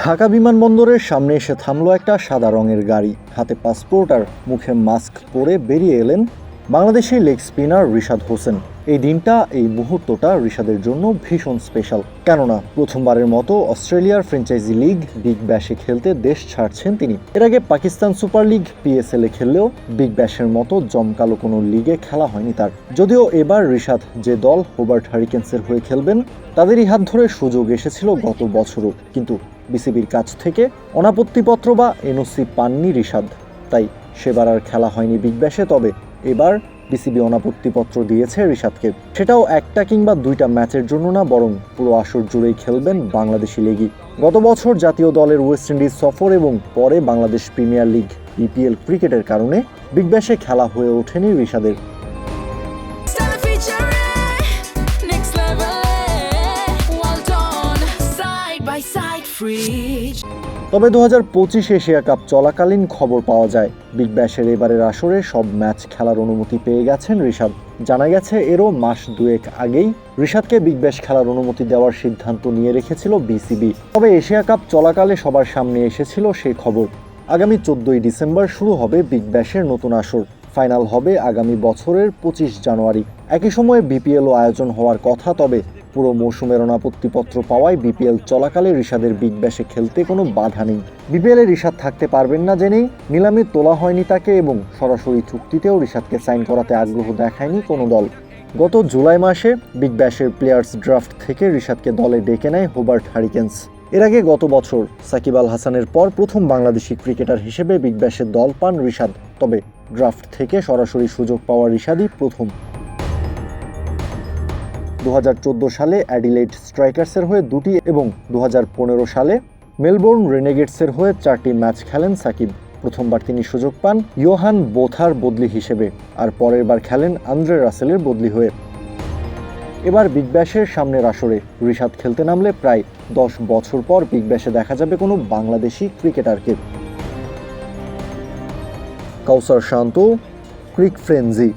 ঢাকা বিমানবন্দরের সামনে এসে থামলো একটা সাদা রঙের গাড়ি। হাতে পাসপোর্ট আর মুখে মাস্ক পরে বেরিয়ে এলেন বাংলাদেশি লেগ স্পিনার রিশাদ হোসেন। এই দিনটা, এই মুহূর্তটা রিশাদের জন্য ভীষণ স্পেশাল। কেননা, প্রথমবারের মতো অস্ট্রেলিয়ার ফ্র্যাঞ্চাইজি লিগ, বিগ ব্যাশে খেলতে দেশ ছাড়ছেন তিনি। এর আগে পাকিস্তান সুপার লিগ পিএসএল এ খেললেও বিগ ব্যাশের মতো জমকালো কোনো লিগে খেলা হয়নি তার। যদিও এবার রিশাদ যে দল হোবার্ট হারিকেন্সের হয়ে খেলবেন, তাদেরই হাত ধরে সুযোগ এসেছিল গত বছরও। কিন্তু বিসিবির কাছ থেকে অনাপত্তিপত্র বা এনওসি পাননি রিশাদ। তাই সেবার আর খেলা হয়নি বিগ ব্যাশে তবে এবার বিসিবি অনাপত্তিপত্র দিয়েছে রিশাদকে। সেটাও একটা কিংবা দুইটা ম্যাচের জন্য না, বরং পুরো আসর জুড়েই খেলবেন বাংলাদেশি লিগই। গত বছর জাতীয় দলের ওয়েস্ট ইন্ডিজ সফর এবং পরে বাংলাদেশ প্রিমিয়ার লিগ বিপিএল ক্রিকেটের কারণে বিগ ব্যাশে খেলা হয়ে ওঠেনি রিশাদের। By side. তবে দু হাজার পঁচিশ এশিয়া কাপ চলাকালীন খবর পাওয়া যায়। বিগ ব্যাশের এবারের আসরে সব ম্যাচ খেলার অনুমতি পেয়ে গেছেন ঋষাদ জানা গেছে, এরও মাস দুয়েক আগেই ঋষাদকে বিগ ব্যাশ খেলার অনুমতি দেওয়ার সিদ্ধান্ত নিয়ে রেখেছিল বিসিবি। তবে এশিয়া কাপ চলাকালে সবার সামনে এসেছিল সেই খবর। আগামী চোদ্দই ডিসেম্বর শুরু হবে বিগ ব্যাশের নতুন আসর। ফাইনাল হবে আগামী বছরের পঁচিশ জানুয়ারি। একই সময়ে বিপিএলও আয়োজন হওয়ার কথা, তবে পুরো মৌসুমের অনাপত্তিপত্র পাওয়ায় বিপিএল চলাকালে ঋষাদের বিগ ব্যাশে খেলতে কোনো বাধা নেই। বিপিএলে ঋষাদ থাকতে পারবেন না জেনেই নিলামে তোলা হয়নি তাকে এবং সরাসরি চুক্তিতেও ঋষাদকে সাইন করাতে আগ্রহ দেখায়নি কোনো দল। গত জুলাই মাসে বিগ ব্যাশের প্লেয়ার্স ড্রাফট থেকে ঋষাদকে দলে ডেকে নেয় হোবার্ট হারিকেন্স। এর আগে গত বছর সাকিব আল হাসানের পর প্রথম বাংলাদেশি ক্রিকেটার হিসেবে বিগ ব্যাশের দল পান ঋষাদ তবে ড্রাফট থেকে সরাসরি সুযোগ পাওয়া ঋষাদই প্রথম। দু হাজার চোদ্দ সালে অ্যাডিলেড স্ট্রাইকার্সের হয়ে দুটি এবং দু হাজার পনেরো সালে মেলবোর্ন রেনেগেটসের হয়ে চারটি ম্যাচ খেলেন সাকিব। প্রথমবার তিনি সুযোগ পান ইয়োহান বোথার বদলি হিসেবে, আর পরের বার খেলেন আন্দ্রে রাসেলের বদলি হয়ে। এবার বিগ ব্যাশের সামনের আসরে ঋষাদ খেলতে নামলে প্রায় দশ বছর পর বিগ ব্যাশে দেখা যাবে কোনো বাংলাদেশি ক্রিকেটারকে। কাউসার শান্ত, ক্রিক ফ্রেন্জি।